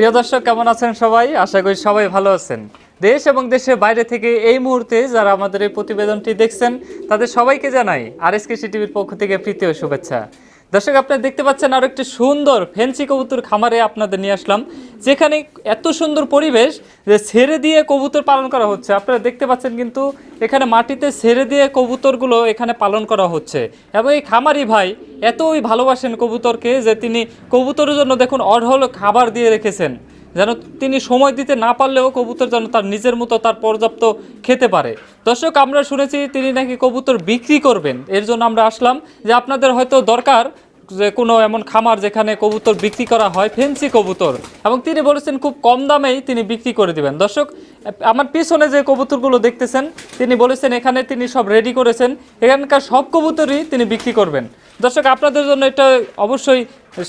প্রিয় দর্শক, কেমন আছেন সবাই? আশা করি সবাই ভালো আছেন। দেশ এবং দেশের বাইরে থেকে এই মুহূর্তে যারা আমাদের এই প্রতিবেদনটি দেখছেন, তাদের সবাইকে জানাই আর এস কে টিভির পক্ষ থেকে প্রীতি ও শুভেচ্ছা। দর্শক, আপনারা দেখতে পাচ্ছেন আরও একটি সুন্দর ফেন্সি কবুতর খামারে আপনাদের নিয়ে আসলাম, যেখানে এত সুন্দর পরিবেশ যে ছেড়ে দিয়ে কবুতর পালন করা হচ্ছে। আপনারা দেখতে পাচ্ছেন কিন্তু এখানে মাটিতে ছেড়ে দিয়ে কবুতরগুলো এখানে পালন করা হচ্ছে। এবং এই খামারি ভাই এতই ভালোবাসেন কবুতরকে যে তিনি কবুতরের জন্য দেখুন অঢল খাবার দিয়ে রেখেছেন। যেন তিনি সময় দিতে না পারলেও কবুতর যেন তার নিজের মতো তার পর্যাপ্ত খেতে পারে। দর্শক, আমরা শুনেছি তিনি নাকি কবুতর বিক্রি করবেন। এর জন্য আমরা আসলাম যে আপনাদের হয়তো দরকার যে কোনো এমন খামার যেখানে কবুতর বিক্রি করা হয়, ফেন্সি কবুতর। এবং তিনি বলেছেন খুব কম দামেই তিনি বিক্রি করে দিবেন। দর্শক, আমার পিছনে যে কবুতরগুলো দেখতেছেন, তিনি বলেছেন এখানে তিনি সব রেডি করেছেন। এখানকার সব কবুতরই তিনি বিক্রি করবেন। দর্শক, আপনাদের জন্য এটা অবশ্যই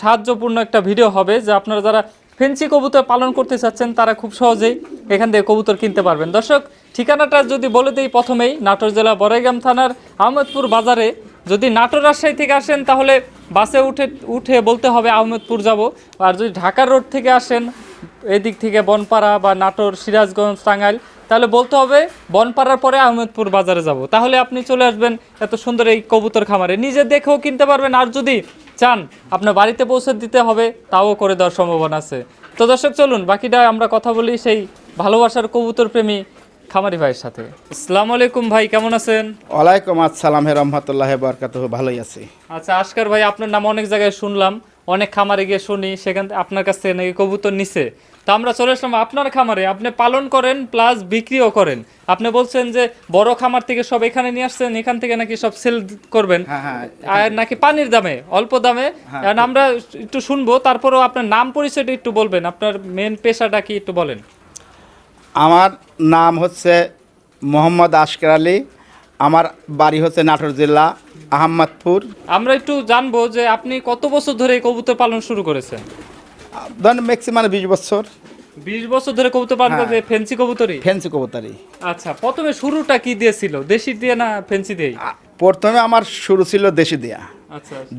সাহায্যপূর্ণ একটা ভিডিও হবে যে আপনারা যারা ফেন্সি কবুতর পালন করতে চাচ্ছেন তারা খুব সহজেই এখান থেকে কবুতর কিনতে পারবেন। দর্শক, ঠিকানাটা যদি বলে দিই প্রথমেই, নাটোর জেলা বড়াইগ্রাম থানার আহমেদপুর বাজারে। যদি নাটোর রাজশাহী থেকে আসেন, তাহলে বাসে উঠে উঠে বলতে হবে আহমেদপুর যাব। আর যদি ঢাকার রোড থেকে আসেন, এদিক থেকে বনপাড়া বা নাটোর, সিরাজগঞ্জ, টাঙ্গাইল, তাহলে বলতে হবে বনপাড়ার পরে আহমেদপুর বাজারে যাব। তাহলে আপনি চলে আসবেন এত সুন্দর এই কবুতর খামারে। নিজে দেখেও কিনতে পারবেন, আর যদি চান আপনার বাড়িতে পৌঁছে দিতে হবে তাও করে দেওয়ার সম্ভাবনা আছে। তো দর্শক চলুন বাকিটা আমরা কথা বলি সেই ভালোবাসার কবুতর প্রেমী খামারি ভাইয়ের সাথে। আসসালামু আলাইকুম ভাই কেমন আছেন? ওয়ালাইকুম আসসালাম হে রহমতুল্লাহ বরকাত ভালোই আছি। আচ্ছা আশকার ভাই আপনার নাম অনেক জায়গায় শুনলাম। অনেক খামারে গিয়ে শুনি সেখান থেকে আপনার কাছ থেকে নাকি কবুতর নিছে। তো আমরা চলে আসলাম আপনার খামারে। আপনি পালন করেন প্লাস বিক্রিও করেন। আপনি বলছেন যে বড় খামার থেকে সব এখানে নিয়ে আসছেন এখান থেকে নাকি সব সেল করবেন। হ্যাঁ হ্যাঁ আর নাকি পানির দামে অল্প দামে। কারণ আমরা একটু শুনব তারপরেও আপনার নাম পরিচয়টা একটু বলবেন। আপনার মেন পেশাটা কি একটু বলেন। আমার নাম হচ্ছে মোহাম্মদ আশকার আলী। আমার বাড়ি হচ্ছে নাটোর জেলা আহমদপুর আমরা একটু জানব যে আপনি কত বছর ধরে এই কবুতর পালন শুরু করেছেন? ধরেন ম্যাক্সিমাম বিশ বছর। বিশ বছর ধরে কবুতর পালন হ্যাঁ। করতে ফেন্সি কবুতরই? ফেন্সি কবুতরই। আচ্ছা প্রথমে শুরুটা কি দিয়েছিল? দেশি দিয়ে না ফেন্সি দিয়ে প্রথমে আমার শুরু ছিল দেশি দেয়া।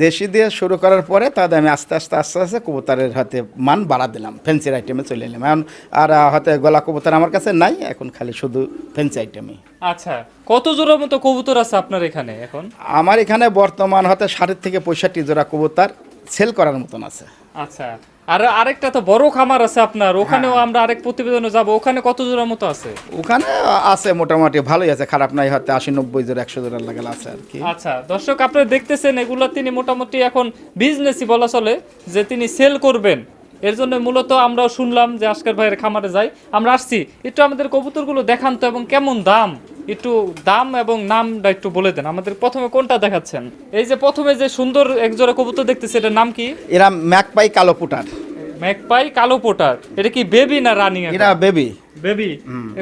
দেশি দিয়ে শুরু করার পরে তাদের আমি আস্তে আস্তে আস্তে আস্তে কবুতরের হাতে মান বাড়া দিলাম ফেন্সির আইটেমে চলে এলাম। এখন আর হয়তো গলা কবুতর আমার কাছে নাই এখন খালি শুধু ফেন্সি আইটেমে আচ্ছা কত জোড়ার মতো কবুতর আছে আপনার এখানে এখন? আমার এখানে বর্তমান হতে ষাট থেকে পঁয়ষট্টি জোড়া কবুতর সেল করার মতন আছে। আচ্ছা আর আরেকটা তো বড় খামার আছে আপনার ওখানেও হ্যাঁ। আমরা আরেক প্রতিবেদনে যাব ওখানে কত জোড়ার মতো আছে? ওখানে আছে মোটামুটি ভালোই আছে খারাপ নাই হয়তো আশি নব্বই জোড়া একশো জোড়া লাগাল আছে আর কি। আচ্ছা দর্শক আপনারা দেখতেছেন এগুলো তিনি মোটামুটি এখন বিজনেসই বলা চলে যে তিনি সেল করবেন। এর জন্য মূলত আমরাও শুনলাম যে আজকের ভাইয়ের খামারে যাই। আমরা আসছি, একটু আমাদের কবুতরগুলো দেখান তো এবং কেমন দাম? একটু দাম এবং নামটা একটু বলে দেন। আমাদের প্রথমে কোনটা দেখাচ্ছেন? এই যে প্রথমে যে সুন্দর একজোড়া কবুতর দেখতেছে, এটার নাম কি? এরা ম্যাকপাই কালো পুটার। ম্যাকপাই কালো পোটার। এটা কি বেবি না রানিং এরা বেবি বেবি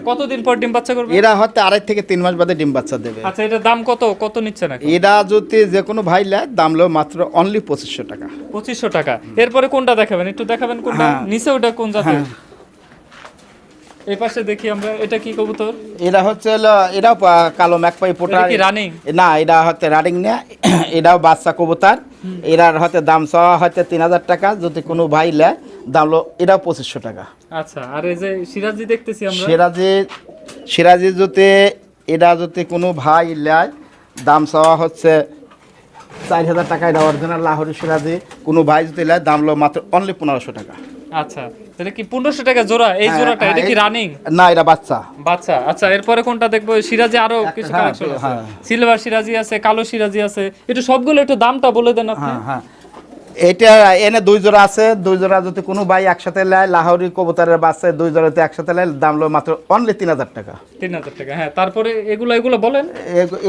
কতদিন পর ডিম বাচ্চা করবে? এরা হয়তো আড়াই থেকে তিন মাস বাদে ডিম বাচ্চা দেবে। আচ্ছা এটার দাম কত? কত নিচ্ছে না এরা যদি যে কোনো ভাই নেয় দাম লো মাত্র অনলি পঁচিশশো টাকা। পঁচিশশো টাকা। এরপরে কোনটা দেখাবেন? একটু দেখাবেন কোনটা? হ্যাঁ। নিচে ওটা কোন জাতের? এই পাশে দেখি আমরা। এটা কি কবুতর? এরা হচ্ছে এরাও কালো ম্যাকপাই এটা পোটার। কি রানিং? না এটা হচ্ছে রানিং নেয়। এটাও বাচ্চা কবুতার। এরার হয়তো দাম চাওয়া হয়তো তিন হাজার টাকা যদি কোনো ভাই লেয় দাম লো এটাও পঁচিশশো টাকা। আচ্ছা আর এই যে সিরাজি দেখতেছি আমরা। সিরাজি সিরাজি যদি এরা যদি কোনো ভাই লেয় দাম চাওয়া হচ্ছে চার হাজার টাকা এটা অরিজিনাল লাহোরি সিরাজি কোনো ভাই যদি লেয় দাম লো মাত্র অনলি পনেরোশো টাকা। আচ্ছা তাহলে কি পনেরোশো টাকা জোড়া? এই হ্যাঁ, জোড়াটা হ্যাঁ, এটা কি রানিং না এটা বাচ্চা। বাচ্চা। আচ্ছা এরপরে কোনটা দেখব? সিরাজি আরও কিছু হ্যাঁ, কালেকশন আছে। হ্যাঁ। সিলভার সিরাজি আছে কালো সিরাজি আছে। একটু সবগুলো একটু দামটা বলে দেন আপনি। হ্যাঁ হ্যাঁ। এটা এনে দুই জোড়া আছে দুই জোড়া যদি কোনো ভাই একসাথে নেয় লাহোরি কবুতরের বাচ্চা দুই জোড়াতে একসাথে নেয় দাম লো মাত্র অনলি তিন হাজার টাকা। তিন হাজার টাকা হ্যাঁ তারপরে এগুলো এগুলো বলেন।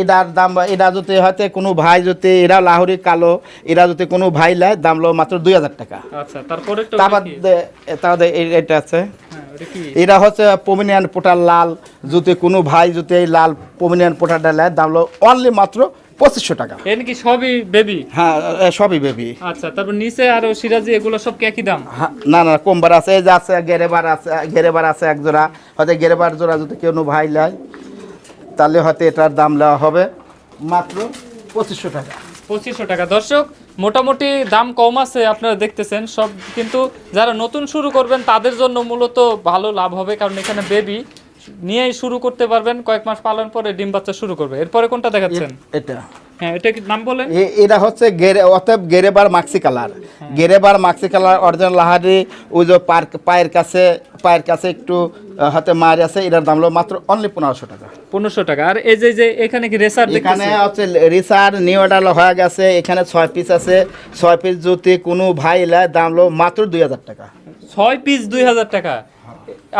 এটার দাম এটা যদি হয়তো কোনো ভাই যদি এরা লাহোরি কালো এরা যদি কোনো ভাই নেয় দাম লো মাত্র দুই হাজার টাকা। আচ্ছা তারপরে তারপর এই- এটা আছে। হ্যাঁ এরা হচ্ছে পমিনিয়ান পোটার লাল যদি কোনো ভাই যদি এই লাল পমিনিয়ান পোটারটা নেয় দাম লো অনলি মাত্র পঁচিশশো টাকা। এর কি সবই বেবি হ্যাঁ সবই বেবি আচ্ছা তারপর নিচে আরও সিরাজি এগুলো সব একই দাম? হ্যাঁ, না না কোম্বার আছে এই যে আছে গেরেবার আছে গেরেবার আছে এক জোড়া। হয়তো গেরেবার জোড়া যদি কেউ ভাই নেয় তাহলে হয়তো এটার দাম নেওয়া হবে মাত্র পঁচিশশো টাকা। পঁচিশশো টাকা। দর্শক মোটামুটি দাম কম আছে আপনারা দেখতেছেন সব কিন্তু যারা নতুন শুরু করবেন তাদের জন্য মূলত ভালো লাভ হবে কারণ এখানে বেবি নিয়েই শুরু করতে পারবেন কয়েক মাস পালন পরে ডিম বাচ্চা শুরু করবে। এরপরে কোনটা দেখাচ্ছেন? এটা। হ্যাঁ এটা কি নাম বলেন? এটা হচ্ছে গেরে অতএব গেরেবার মাক্সি কালার। গেরেবার মাক্সি কালার অরিজিনাল লাহারি ওই যে পার্ক পায়ের কাছে পায়ের কাছে একটু হাতে মার আছে এটার দাম হলো মাত্র অনলি পনেরোশো টাকা। পনেরোশো টাকা। আর এই যে যে এখানে কি রেসার এখানে হচ্ছে রিসার নিউ অর্ডার হয়ে গেছে এখানে ছয় পিস আছে। ছয় পিস যদি কোনো ভাই দাম হলো মাত্র দুই হাজার টাকা। ছয় পিস দুই হাজার টাকা।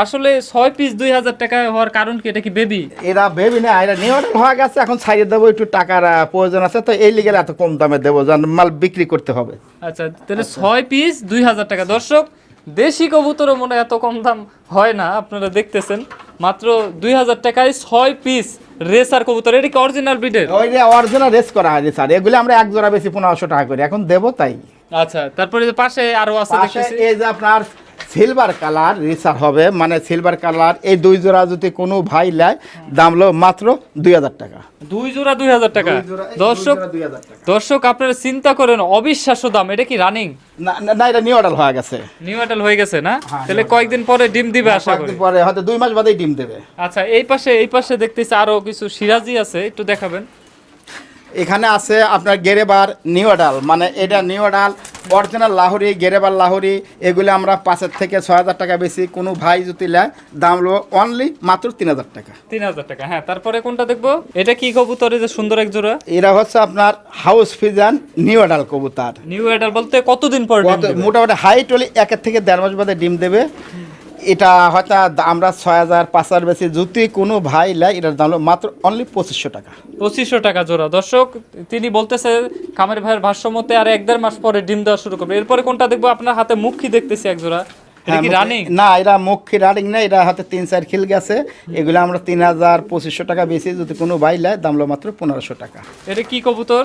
আসলে ছয় পিস দুই হাজার টাকা হওয়ার কারণ কি? এটা কি বেবি এরা ভেবি না এরা অর্ডার হয়ে গেছে এখন ছাড়িয়ে দেবো একটু টাকার প্রয়োজন আছে তো এই লিগে এত কম দামে দেবো যেন মাল বিক্রি করতে হবে। আচ্ছা তাহলে ছয় পিস দুই হাজার টাকা। দর্শক দেশি কবুতরও মনে এত কম দাম হয় না আপনারা দেখতেছেন। মাত্র দুই হাজার টাকায় ছয় পিস রেসার কবুতর। এটা কি অরিজিনাল ব্রিডের ওই যে অরিজিনাল রেস করা হয় স্যার এগুলো আমরা এক জোড়া বেশি পনেরোশো টাকা করি এখন দেবো তাই। আচ্ছা তারপরে যে পাশে আরও আছে দেখতেছি। এই যে আপনার সিলভার কালার রিসার হবে। মানে সিলভার কালার এই দুই জোড়া যদি কোনো ভাই নেয় দাম হলো মাত্র দুই হাজার টাকা। দুই জোড়া দুই হাজার টাকা। দর্শক দর্শক আপনারা চিন্তা করেন অবিশ্বাস্য দাম। এটা কি রানিং না এটা নিউ অর্ডার হয়ে গেছে। নিউ হয়ে গেছে না? হ্যাঁ, তাহলে কয়েকদিন পরে ডিম দিবে আশা করি। পরে হয়তো দুই মাস বাদেই ডিম দেবে। আচ্ছা এই পাশে এই পাশে দেখতেছি আরও কিছু সিরাজি আছে একটু দেখাবেন। এখানে আছে আপনার গেরেবার নিউ অর্ডাল। মানে এটা নিউ অর্ডাল অরিজিনাল লাহোরি গেরেবার লাহোরি এগুলো আমরা পাঁচের থেকে ছয় হাজার টাকা বেশি কোনো ভাই যদি নেয় দাম হলো অনলি মাত্র তিন হাজার টাকা। তিন হাজার টাকা হ্যাঁ তারপরে কোনটা দেখব? এটা কি কবুতর এই যে সুন্দর এক জোড়া? এরা হচ্ছে আপনার হাউস ফিজান নিউ অর্ডাল কবুতার। নিউ অ্যাডাল বলতে কতদিন পর? মোটামুটি হাইট হলে একের থেকে দেড় মাস বাদে ডিম দেবে। এটা হয়তো আমরা ছয় হাজার পাঁচ হাজার বেশি যদি কোনো ভাই নেয় এটার দাম হলো মাত্র অনলি পঁচিশশো টাকা। পঁচিশশো টাকা জোড়া। দর্শক তিনি বলতেছে কামের ভাইয়ের ভাষ্য মতে আর এক দেড় মাস পরে ডিম দেওয়া শুরু করবে। এরপরে কোনটা দেখব? আপনার হাতে মুখী দেখতেছি এক জোড়া? হ্যাঁ, না এরা মুখী রানিং না এটা হাতে তিন চার খিল গেছে। এগুলো আমরা তিন হাজার পঁচিশশো টাকা বেশি যদি কোনো ভাই নেয় দাম হলো মাত্র পনেরোশো টাকা। এটা কি কবুতর?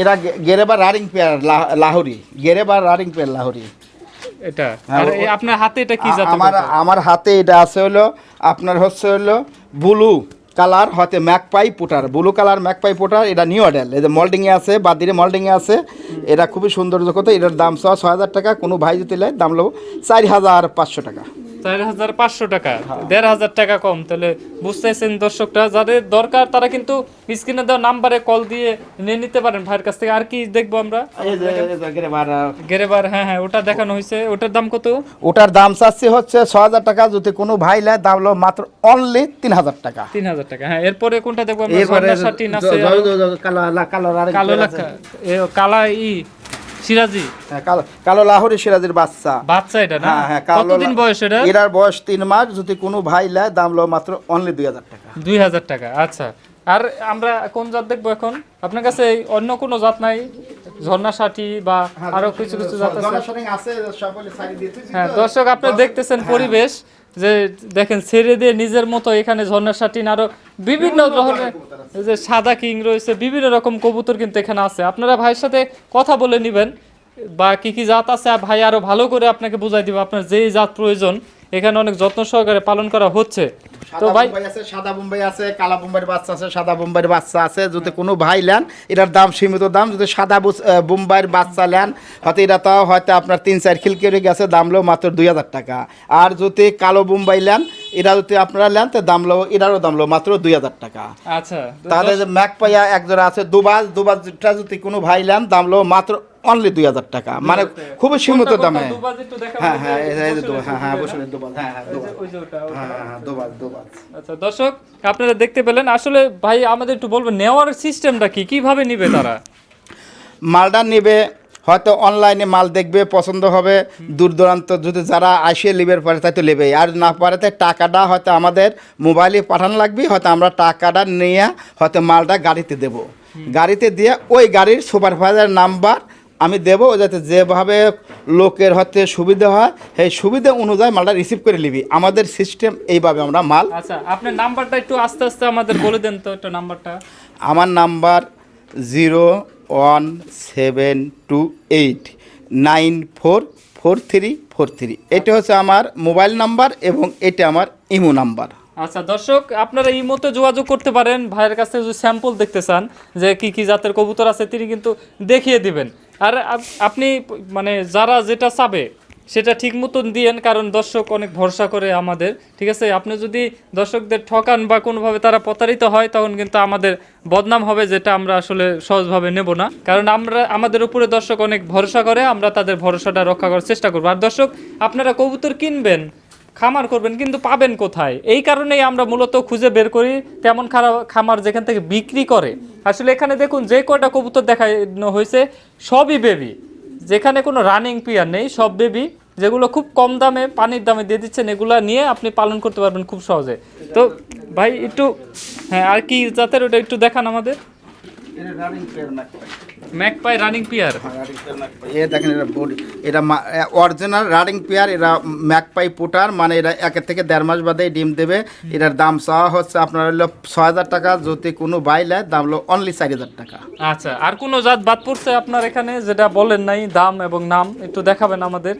এরা গেরেবার রানিং পেয়ার লাহোরি। গেরেবার রানিং পেয়ার লাহোরি। এটা? হ্যাঁ, আর আপনার হাতে এটা কি জাতের আমার আমার হাতে এটা আছে হলো আপনার হচ্ছে হলো ব্লু কালার হয়তো magpie pouter. Blue colour magpie pouter এটা নিউ অডেল এই যে মল্ডিংয়ে আছে বাদিরে মল্ডিংয়ে আছে এটা খুবই সৌন্দর্য কথা এটার দাম ছ ছয় হাজার টাকা কোনো ভাই যদি লাই দাম নেব চার হাজার পাঁচশো টাকা। চার হাজার পাঁচশো টাকা। হ্যাঁ। দেড় হাজার টাকা কম। তাহলে বুঝতেছেন দর্শকরা যাদের দরকার তারা কিন্তু স্ক্রিনে দেওয়া নাম্বারে কল দিয়ে নিয়ে নিতে পারেন ভাইয়ের কাছ থেকে। আর কি দেখব আমরা? গেরেবার, হ্যাঁ হ্যাঁ ওটা দেখানো হয়েছে। ওটার দাম কত? ওটার দাম চাচ্ছি হচ্ছে ছ হাজার টাকা। যদি কোনো ভাই নেয় দাম হলো মাত্র অনলি তিন হাজার টাকা। তিন হাজার টাকা হ্যাঁ এরপরে কোনটা দেখব আমরা? কালো কালো কালা ই। সিরাজি? হ্যাঁ, কালো কালো লাহোরি সিরাজের বাচ্চা। বাচ্চা এটা না? হ্যাঁ হ্যাঁ কতদিন বয়স এটা? এটার বয়স তিন মাস যদি কোনো ভাই দাম লো মাত্র অনলি দুই হাজার টাকা। দুই হাজার টাকা আচ্ছা। আর আমরা কোন জাত দেখব এখন? আপনার কাছে এই অন্য কোনো জাত নাই? ঝর্ণা ষাটি বা আরও কিছু কিছু জাত আছে? হ্যাঁ দর্শক আপনি দেখতেছেন পরিবেশ। যে দেখেন ছেড়ে দিয়ে নিজের মতো এখানে ঝর্ণার সাটিন আরও বিভিন্ন ধরনের যে সাদা কিং রয়েছে বিভিন্ন রকম কবুতর কিন্তু এখানে আছে। আপনারা ভাইয়ের সাথে কথা বলে নেবেন। বা কি কি জাত আছে আর ভাই আরও ভালো করে আপনাকে বুঝাই দিব আপনার যেই জাত প্রয়োজন। এখানে অনেক যত্ন সহকারে পালন করা হচ্ছে। তো ভাই আছে সাদা বোম্বাই আছে কালা বোম্বাইয়ের বাচ্চা আছে সাদা বোম্বাইয়ের বাচ্চা আছে। যদি কোনো ভাই নেন এটার দাম সীমিত দাম যদি সাদা বোম্বাইয়ের বাচ্চা নেন হয়তো এটা তাও হয়তো আপনার তিন চার খিল কেড়ে গেছে দাম লো মাত্র দুই হাজার টাকা। আর যদি কালো বোম্বাই নেন এটা যদি আপনারা নেন তো দাম লো এটারও দাম লো মাত্র দুই হাজার টাকা। আচ্ছা তাহলে ম্যাক পাইয়া এক জোড়া আছে দুবাজ দুবাজটা যদি কোনো ভাই নেন দাম লো মাত্র অনলি দুই হাজার টাকা। মানে খুবই সীমিত দামে। হ্যাঁ হ্যাঁ হ্যাঁ হ্যাঁ হ্যাঁ হ্যাঁ আচ্ছা দর্শক আপনারা দেখতে পেলেন। আসলে ভাই আমাদের একটু বলবেন নেওয়ার সিস্টেমটা কি? কীভাবে নিবে তারা? মালটা নেবে হয়তো অনলাইনে মাল দেখবে পছন্দ হবে। দূর দূরান্ত যদি যারা আসিয়ে লিবের পারে তাই তো নেবে আর না পারে তাই টাকাটা হয়তো আমাদের মোবাইলে পাঠানো লাগবে হয়তো আমরা টাকাটা নিয়ে হয়তো মালটা গাড়িতে দেব। গাড়িতে দিয়ে ওই গাড়ির সুপারভাইজার নাম্বার আমি দেবো যাতে যেভাবে লোকের হতে সুবিধা হয় সেই সুবিধা অনুযায়ী মালটা রিসিভ করে নিবি। আমাদের সিস্টেম এইভাবে আমরা মাল আচ্ছা আপনার নাম্বারটা একটু আস্তে আস্তে আমাদের বলে দেন তো একটু নাম্বারটা। আমার number zero one seven two eight nine four four three four three. এটা হচ্ছে আমার মোবাইল নাম্বার এবং এটা আমার ইমো নাম্বার। আচ্ছা দর্শক আপনারা এই মতো যোগাযোগ করতে পারেন। ভাইয়ের কাছে যদি স্যাম্পল দেখতে চান যে কি কি জাতের কবুতর আছে তিনি কিন্তু দেখিয়ে দিবেন। আর আপনি মানে যারা যেটা চাবে, সেটা ঠিক মতন দিয়েন, কারণ দর্শক অনেক ভরসা করে আমাদের, ঠিক আছে? আপনি যদি দর্শকদের ঠকান বা কোনোভাবে তারা প্রতারিত হয়, তখন কিন্তু আমাদের বদনাম হবে, যেটা আমরা আসলে সহজভাবে নেব না। কারণ আমরা, আমাদের উপরে দর্শক অনেক ভরসা করে, আমরা তাদের ভরসাটা রক্ষা করার চেষ্টা করব। আর দর্শক, আপনারা কবুতর কিনবেন খামার করবেন, কিন্তু পাবেন কোথায়? এই কারণেই আমরা মূলত খুঁজে বের করি তেমন খারাপ খামার যেখান থেকে বিক্রি করে। আসলে এখানে দেখুন, যে কয়টা কবুতর দেখানো হয়েছে, সবই বেবি যেখানে কোনো রানিং পিয়ার নেই, সব বেবি যেগুলো খুব কম দামে, পানির দামে দিয়ে দিচ্ছেন, এগুলো নিয়ে আপনি পালন করতে পারবেন খুব সহজে। তো ভাই, একটু হ্যাঁ আর কি জাতের ওটা একটু দেখান আমাদের। ম্যাকপাই রানিং পিয়ার এ দেখেন এটা বডি এটা অরিজিনাল রানিং পেয়ার এরা ম্যাকপাই পোটার মানে এরা একের থেকে দেড় মাস বাদে ডিম দেবে। এটার দাম চাওয়া হচ্ছে আপনার হলো ছয় হাজার টাকা যদি কোনো বাইলে দাম হলো অনলি চার হাজার টাকা। আচ্ছা আর কোনো জাত বাদ পড়ছে আপনার এখানে যেটা বলেন নাই দাম এবং নাম একটু দেখাবেন আমাদের।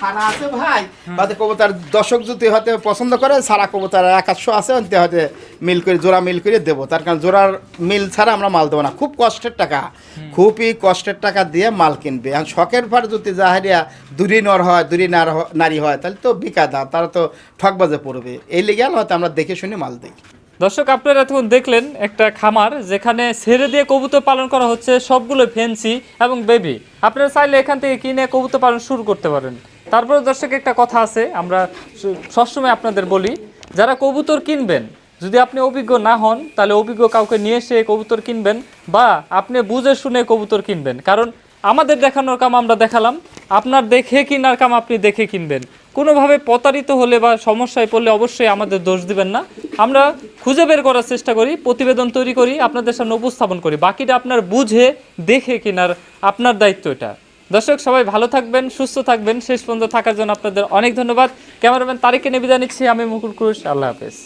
সারা আছে ভাই। হয়তো কবুতার দর্শক যদি হয়তো পছন্দ করে সারা কবুতার একাশশো আছে হয়তো মিল করে জোড়া মিল করে দেবো। তার কারণ জোড়ার মিল ছাড়া আমরা মাল দেবো না। খুব কষ্টের টাকা। খুবই কষ্টের টাকা দিয়ে মাল কিনবে। এখন শখের পর যদি জাহারিয়া দুরি নর হয় দুরি নার নারী হয় তাহলে তো বিকা দা তারা তো ঠকবাজে পড়বে। এই লিগে হয়তো আমরা দেখে শুনে মাল দিই। দর্শক, আপনারা এতক্ষণ দেখলেন একটা খামার যেখানে ছেড়ে দিয়ে কবুতর পালন করা হচ্ছে সবগুলো ফেন্সি এবং বেবি। আপনারা চাইলে এখান থেকে কিনে কবুতর পালন শুরু করতে পারেন। তারপরে দর্শক, একটা কথা আছে, আমরা সবসময় আপনাদের বলি, যারা কবুতর কিনবেন, যদি আপনি অভিজ্ঞ না হন, তাহলে অভিজ্ঞ কাউকে নিয়ে এসে কবুতর কিনবেন বা আপনি বুঝে শুনে কবুতর কিনবেন। কারণ আমাদের দেখানোর কাম আমরা দেখালাম, আপনার দেখে কিনার কাম আপনি দেখে কিনবেন। কোনোভাবে প্রতারিত হলে বা সমস্যায় পড়লে অবশ্যই আমাদের দোষ দিবেন না। আমরা খুঁজে বের করার চেষ্টা করি, প্রতিবেদন তৈরি করি, আপনাদের সামনে উপস্থাপন করি। বাকিটা আপনার বুঝে, দেখে কেনার আপনার দায়িত্ব এটা। দর্শক, সবাই ভালো থাকবেন, সুস্থ থাকবেন। শেষ পর্যন্ত থাকার জন্য আপনাদের অনেক ধন্যবাদ। ক্যামেরাম্যান তারিখে নিয়ে বিদায় নিচ্ছি। আমি মুকুল ক্রুশ আল্লাহ হাফেজ।